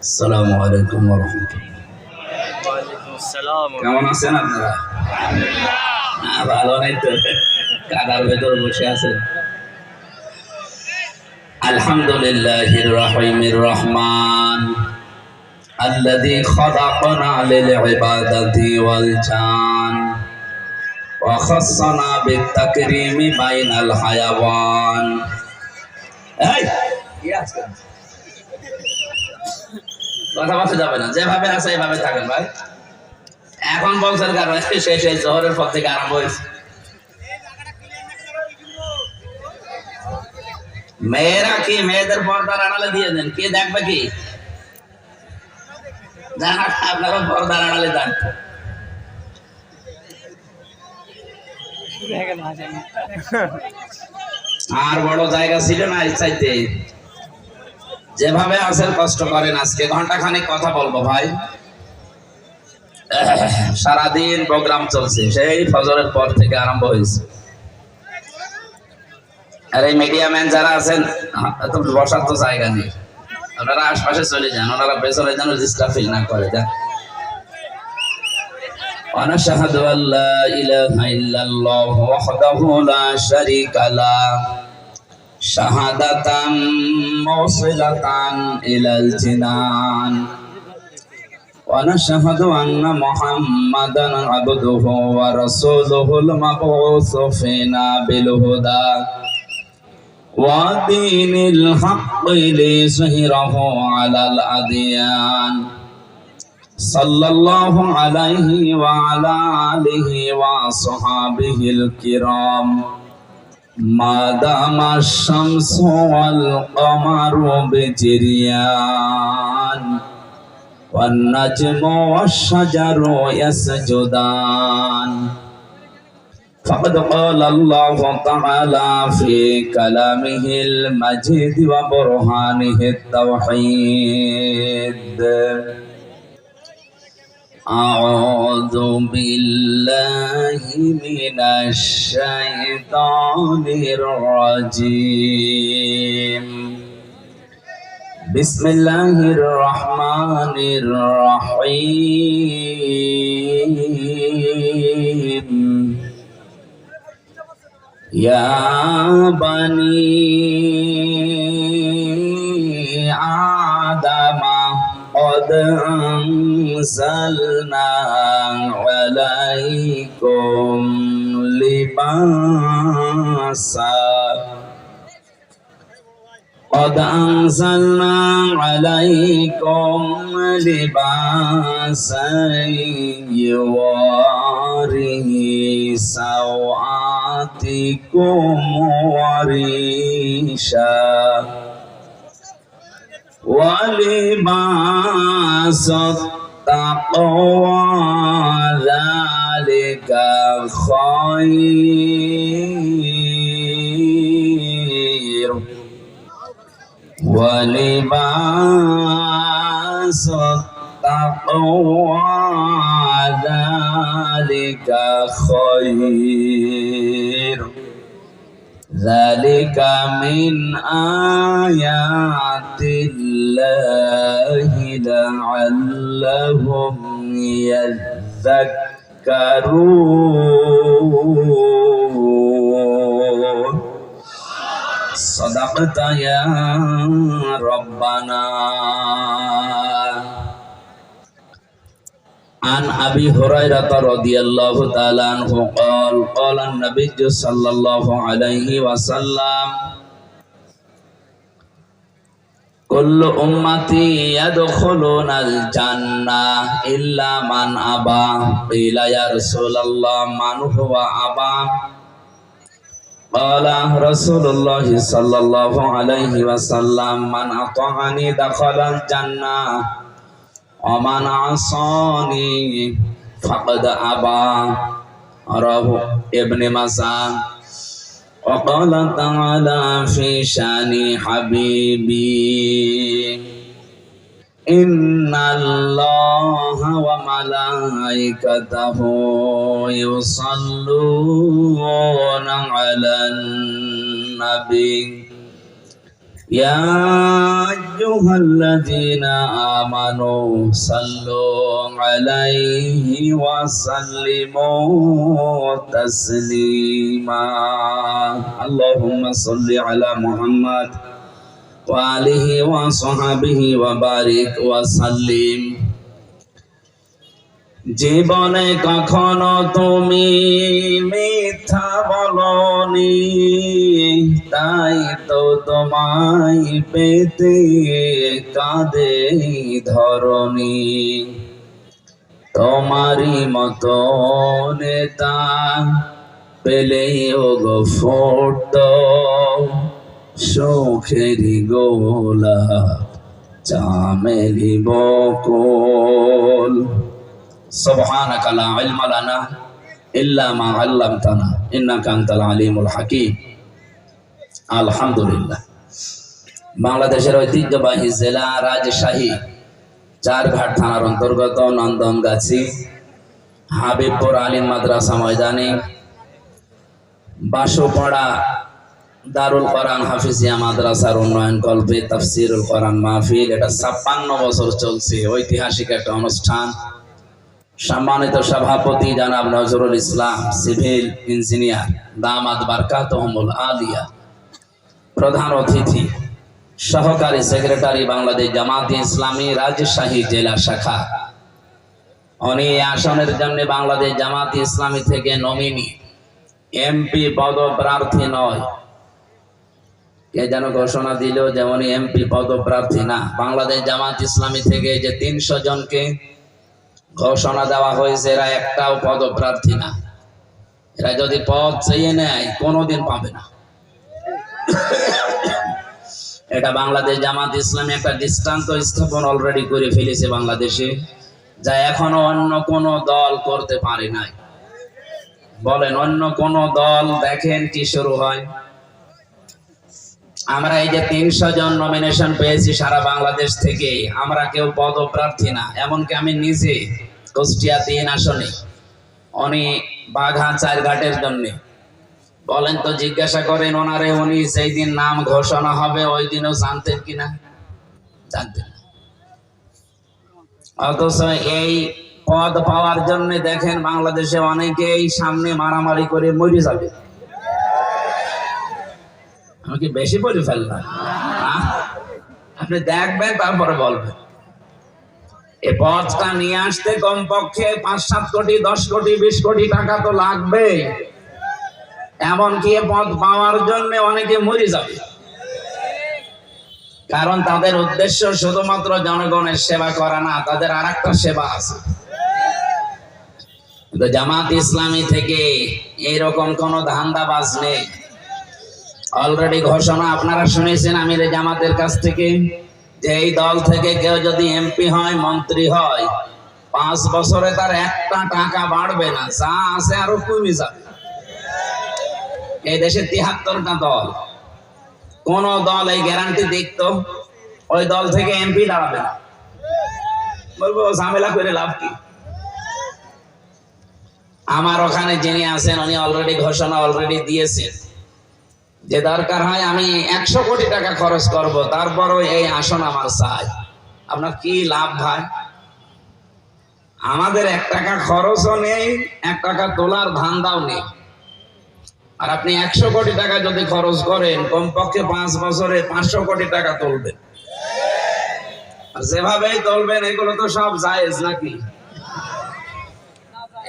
আসসালামু আলাইকুম রহমতুল্লাহ ওয়ালাইকুম আসসালাম কেমন আছেন আপনারা হ্যাঁ, ভালো নাই তো কাদার ভেতর বসে আছেন আলহামদুলিল্লাহ রহিমির রহমান الذي خلقنا للعبادة والجان وخصنا بالتكريم بين الحيوان এই, কি আছে? কথা বলতে যাবে না। যেভাবে আছে এইভাবে থাকেন ভাই। এখন বলছেন কারণ শেষ এই জহরের পর থেকে আরম্ভ হয়েছে। মেয়েরা কি মেয়েদের পর্দার আড়ালে দিয়ে দেন? কে দেখবে কি? আপনারা পর্দার আড়ালে যান আর বড় জায়গা ছিল না চাইতে যেভাবে আসেন কষ্ট করেন আজকে। ঘণ্টা খানিক কথা বলব ভাই। সারাদিন প্রোগ্রাম চলছে। সেই ফজরের পর থেকে আরম্ভ হয়েছে। আর এই মিডিয়া ম্যান যারা আছেন হ্যাঁ, বসার তো জায়গা নেই। ওনারা আশপাশে চলে যান, ওনারা পেছনে যেন রেজিস্টার ফিল না করে, যান। ونشهد أن لا إله إلا الله وحده لا شريك له شهادة موصلة إلى الجنان ونشهد أن محمدا عبده ورسوله المبعوث فينا بالهدى ودين الحق ليظهره على الأديان صلى الله عليه وعلى آله وصحابه الكرام ما دام الشمس والقمر بجريان والنجم والشجر يسجدان فقد قال الله تعالى في كلامه المجيد وبرهانه التوحيد أعوذ بالله من الشيطان الرجيم. بسم الله الرحمن الرحيم. يا بني آدم قد أنزلنا عليكم لباسا قد أنزلنا عليكم لباسا يواري سوآتكم وريشا. ولباس التقوى ذلك خير. ولباس التقوى ذلك خير. ذلك من آيات الله. لعلهم يذكرون. صدقت يا ربنا. عن أبي هريرة رضي الله تعالى عنه قال قال النبي صلى الله عليه وسلم كل أمتي يدخلون الجنة إلا من أبى قيل يا رسول الله من هو أبى قال رسول الله صلى الله عليه وسلم من أطاعني دخل الجنة ومن عصاني فقد أبى رواه ابن مسعود وقال تعالى في شأن حبيبي إن الله وملائكته يصلون على النبي. يا أيها الذين آمنوا صلوا عليه وسلموا تسليما. اللهم صل على محمد وآله وصحبه وبارك وسلم. জীবনে কখনো তুমি মিথ্যা বলনি, তাই তো তোমায় পেতে কাঁদে ধরনি। তোমারই মতো নেতা পেলেই ও গো ফোট সুখেরি গোলা চামেলি বকল। سبحانك لا علم لنا إلا ما علمتنا إنك أنت العليم الحكيم الحمد لله বাংলাদেশের ঐতিহ্যবাহী জেলা রাজশাহী চারঘাট থানার অন্তর্গত নন্দনগাছি হাবিবপুর আলিম মাদ্রাসা ময়দানে বাসুপাড়া দারুল কোরআন হাফিজিয়া মাদ্রাসার উন্নয়ন কল্পে তাফসিরুল কোরআন মাহফিল এটা ছাপ্পান্ন বছর চলছে ঐতিহাসিক একটা অনুষ্ঠান সম্মানিত সভাপতি জানাব নজরুল ইসলাম, সিভিল ইঞ্জিনিয়ার দামাদ বারকাতহমুল আলিয়া, প্রধান অতিথি, সহকারী সেক্রেটারি বাংলাদেশ জামাতে ইসলামী রাজশাহী জেলা শাখা। উনি আসনের জন্য বাংলাদেশ জামাত ইসলামী থেকে নমিনি, এমপি পদপ্রার্থী নয়। কে যেন ঘোষণা দিল যে উনি এমপি পদপ্রার্থী না। বাংলাদেশ জামাত ইসলামী থেকে যে তিনশো জনকে ঘোষণা দেওয়া হয়েছে, এরা একটাও পদপ্রার্থী না। এরা যদি পদ চেয়ে নেয়, কোনোদিন পাবে না। এটা বাংলাদেশ জামাত ইসলামী একটা দৃষ্টান্ত স্থাপন অলরেডি করে ফেলেছে বাংলাদেশে, যা এখনও অন্য কোন দল করতে পারে নাই। বলেন, অন্য কোন দল দেখেন কি শুরু হয়? আমরা এই যে তিনশো জন নমিনেশন পেয়েছি সারা বাংলাদেশ থেকে, আমরা কেউ পদপ্রার্থী না। এমনকি আমি নিজে কুষ্টিয়া তিন আসনে, উনি বাঘা চার ঘাটের জন্য। বলেন তো জিজ্ঞাসা করেন ওনারে, উনি সেই দিন নাম ঘোষণা হবে, ওই দিনও জানতেন কিনা? জানতেন অথচ এই পদ পাওয়ার জন্য দেখেন বাংলাদেশে অনেকেই সামনে মারামারি করে মরে যাবে। আমি কি বেশি বলে ফেললাম আপনি দেখবেন, তারপরে বলবেন। এই পথটা নিয়ে আসতে কমপক্ষে পাঁচ, সাত কোটি, দশ কোটি, বিশ কোটি টাকা তো লাগবে এমনকি এ পথ পাওয়ার জন্য অনেকে মরে যাবে। কারণ তাদের উদ্দেশ্য শুধুমাত্র জনগণের সেবা করা না, তাদের আর একটা সেবা আছে। জামাত ইসলামী থেকে এইরকম কোন ধান্দাবাজ নেই। অলরেডি ঘোষণা আপনারা শুনেছেন আমির জামাতের কাছ থেকে যে এই দল থেকে কেউ যদি এমপি হয়, মন্ত্রী হয়, পাঁচ বছরে তার একটা টাকা বাড়বে না, যা আছে আরও কমে যাবে। এই দেশে তিয়াত্তরটা দল। কোন দল এই গ্যারান্টি দেখতো? ওই দল থেকে এমপি দাঁড়াবে না। বলব, ঝামেলা করে লাভ কি? আমার ওখানে যিনি আছেন, উনি অলরেডি ঘোষণা অলরেডি দিয়েছেন। যে দরকার হয় আমি একশো কোটি টাকা খরচ করব, তারপরও এই আসন আমার চাই। আপনার কি লাভ ভাই? আমাদের এক টাকা খরচও নেই, এক টাকা তোলার ধান্দাও নেই। আর আপনি একশো কোটি টাকা যদি খরচ করেন, কমপক্ষে পাঁচ বছরে পাঁচশো কোটি টাকা তুলবেন। আর যেভাবেই তুলবেন, এগুলো তো সব জায়েজ নাকি?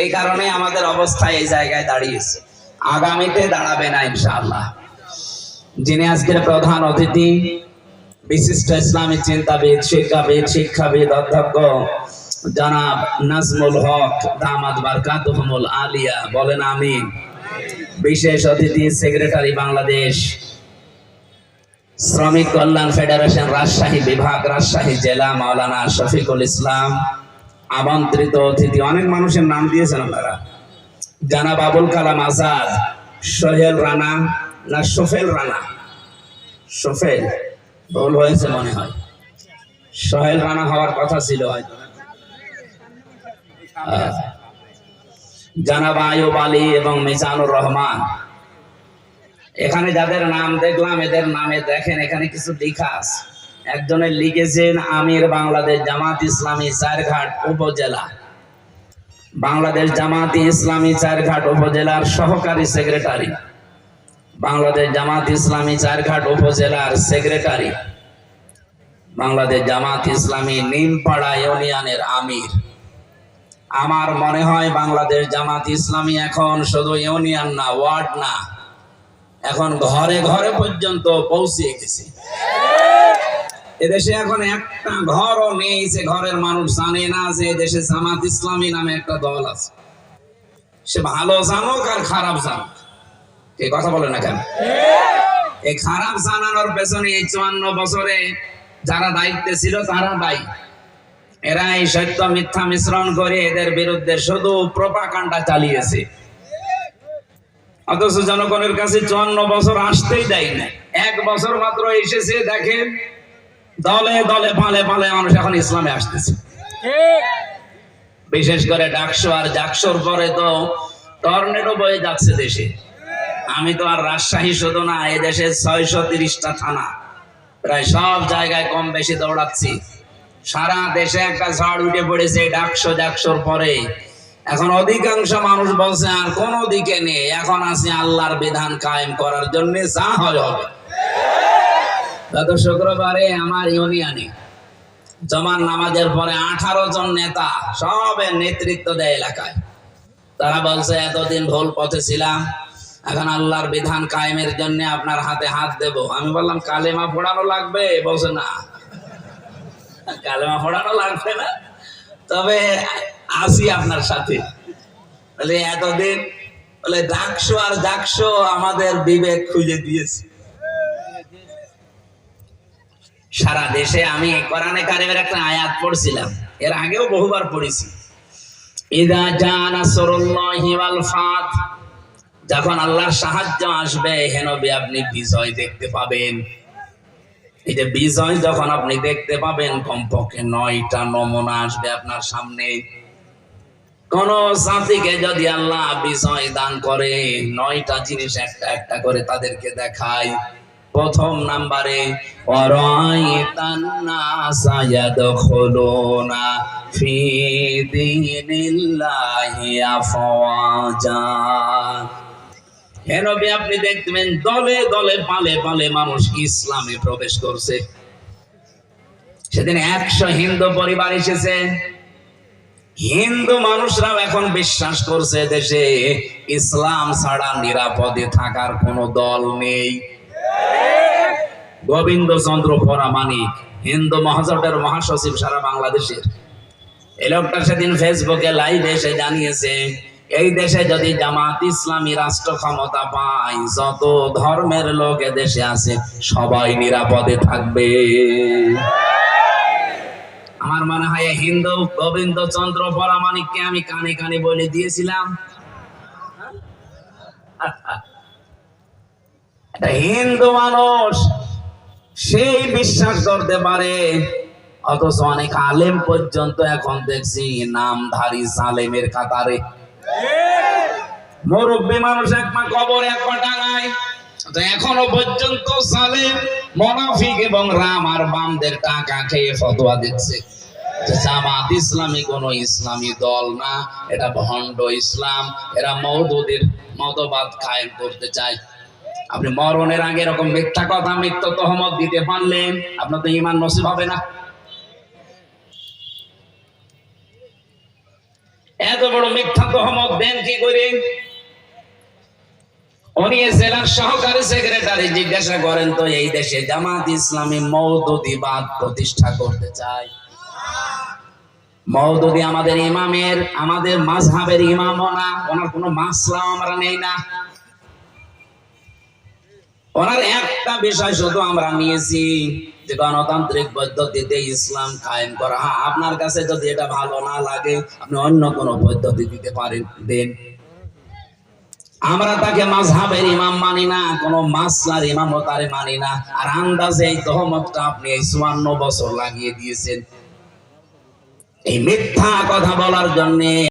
এই কারণে আমাদের অবস্থা এই জায়গায় দাঁড়িয়েছে। আগামীতে দাঁড়াবে না ইনশাআল্লাহ। যিনি আজকের প্রধান অতিথি, বিশিষ্ট ইসলামী চিন্তাবিদ, শিক্ষাবিদ শিক্ষাবিদ, অধ্যক্ষ জনাব নাজমুল হক দামাদ বারকাতুহমুল আলিয়া বলেন আমিন। বিশেষ অতিথি, সেক্রেটারি বাংলাদেশ, শ্রমিক কল্যাণ ফেডারেশন রাজশাহী বিভাগ, রাজশাহী জেলা মাওলানা শফিকুল ইসলাম, আমন্ত্রিত অতিথি, অনেক মানুষের নাম দিয়েছেন আপনারা। জানাব আবুল কালাম আজাদ, সোহেল রানা না সোফেল রানা? সোফেল ভুল হয়েছে মনে হয়। সোহেল রানা হওয়ার কথা ছিল। হয়তো জানাব আয়ুব আলী এবং মিজানুর রহমান। এখানে যাদের নাম দেখলাম, এদের নামে দেখেন, এখানে কিছু লেখা আছে। একজনের লিখেছেন, আমির বাংলাদেশ জামাত ইসলামী চারঘাট উপজেলা। বাংলাদেশ জামাত ইসলামী চারঘাট উপজেলার সহকারী সেক্রেটারি। বাংলাদেশ জামাত ইসলামী চারঘাট উপজেলার সেক্রেটারি। বাংলাদেশ জামাত ইসলামী নিমপাড়া ইউনিয়নের আমির। আমার মনে হয় বাংলাদেশ জামাত ইসলামী এখন শুধু ইউনিয়ন না, ওয়ার্ড না, এখন ঘরে ঘরে পর্যন্ত পৌঁছে গেছে। এদেশে এখন একটা ঘরও নেই, যে ঘরের মানুষ জানে না যে এদেশে জামাত ইসলামী নামে একটা দল আছে। সে ভালো জানুক আর খারাপ জানুক। কথা বলে না কেন? এই খারাপ জানানোর পেছনে এই চুয়ান্ন বছরে যারা দায়িত্বে ছিল, তারা দায়ী। এরা এই সত্য মিথ্যা মিশ্রণ করে এদের বিরুদ্ধে শুধু প্রপাকাণ্ডা চালিয়েছে। অথচ জনগণের কাছে চুয়ান্ন বছর আসতেই দেয় না এক বছর মাত্র এসেছে, দেখেন, দলে দলে পালে পালে মানুষ এখন ইসলামে আসতেছে। বিশেষ করে ডাকসো আর জাকসোর পরে তো টর্নেডো বয়ে যাচ্ছে দেশে। আমি তো আর রাজশাহী শুধু না, এই দেশে ছয়শো তিরিশটা থানা। প্রায় সব জায়গায় কম বেশি দৌড়াচ্ছি। সারা দেশে একটা ঝড় উঠে পড়েছে ডাকশো জাকসোর পরে। এখন অধিকাংশ মানুষ বলছে, আর কোন দিকে নেই। এখন আছে আল্লাহর বিধান কায়েম করার জন্য যা হয় হবে। গত শুক্রবারে আমার ইউনিয়নে জমান নামাজের পরে আঠারো জন নেতা সবের নেতৃত্ব দেয় এলাকায়। তারা বলছে, এতদিন ভুল পথে ছিলাম। এখন আল্লাহর বিধান কায়েমের জন্য আপনার হাতে হাত দেব। আমি বললাম, কালেমা পড়ানো লাগবে? বলছে, না। কালেমা পড়ানো লাগবে না। তবে আসি আপনার সাথে। বলে, এতদিন বলে ডাকশো আর ডাকশো আমাদের বিবেক খুঁজে দিয়েছে। সারা দেশে আমি কোরআনে কারিমের একটা আয়াত পড়ছিলাম। এর আগেও বহুবার পড়েছি। ইদা জানা সরুল্লাহি ওয়াল ফাত। যখন আল্লাহর সাহায্য আসবে হেনবি আপনি বিজয় দেখতে পাবেন। এই যে বিজয় যখন আপনি দেখতে পাবেন, কমপক্ষে নয়টা নমুনা আসবে আপনার সামনে। কোন জাতিকে যদি আল্লাহ বিজয় দান করে, নয়টা জিনিস একটা একটা করে তাদেরকে দেখায়। প্রথম নাম্বারে ফি দীনিল্লাহি আফওয়াজা হে নবী, আপনি দেখবেন দলে দলে পালে পালে মানুষ ইসলামে প্রবেশ করছে। সেদিন একশো হিন্দু পরিবার এসেছে। হিন্দু মানুষরাও এখন বিশ্বাস করছে দেশে ইসলাম ছাড়া নিরাপদে থাকার কোনো দল নেই। গোবিন্দ চন্দ্র পরামানিক হিন্দু মহাজোটের মহাসচিব সারা বাংলাদেশের। এই লোকটা সেদিন ফেসবুকে লাইভ এসে জানিয়েছে এই দেশে যদি জামাত ইসলামী রাষ্ট্র ক্ষমতা পায়, যত ধর্মের লোক দেশে আছে, সবাই নিরাপদে থাকবে। আমার মনে হয় হিন্দু গোবিন্দ চন্দ্র পরামানিককে আমি কানে কানে বলে দিয়েছিলাম। হিন্দু মানুষ, সেই বিশ্বাস করতে পারে, অথচ অনেক আলেম পর্যন্ত এখন দেখছি নামধারী সালেমের কাতারে মুরব্বী মানুষ কবর এখনও পর্যন্ত মোনাফিক এবং রাম আর বামদের টাকা খেয়ে ফতোয়া দিচ্ছে। জামাত ইসলামী কোন ইসলামী দল না, এটা ভণ্ড ইসলাম। এরা মৌদুদের মতবাদ কায়েম করতে চায়। আপনি মরণের আগে এরকম মিথ্যা কথা মিথ্য তহমত দিতে পারলেন, আপনার তো ইমান নসিব হবে না। এত বড় মিথ্যা তহমত দেন কি করে? উনি জেলার সহকারী সেক্রেটারি জিজ্ঞাসা করেন, তো এই দেশে জামাত ইসলামী মৌদুদিবাদ প্রতিষ্ঠা করতে চায়? মৌদুদি আমাদের ইমামের, আমাদের মাঝহাবের ইমামও না, ওনার কোনো মাসলাও আমরা নেই না। ওনার একটা বিষয় শুধু আমরা নিয়েছি যে গণতান্ত্রিক পদ্ধতিতে ইসলাম কায়েম করা। হ্যাঁ আপনার কাছে যদি এটা ভালো না লাগে, আপনি অন্য কোনো পদ্ধতি দিতে পারেন। দেন আমরা তাকে মাঝহাবের ইমাম মানি না, কোন মাসলার ইমামও তারে মানি না। আর আন্দাজে এই তহমতটা আপনি এই চুয়ান্ন বছর লাগিয়ে দিয়েছেন। এই মিথ্যা কথা বলার জন্য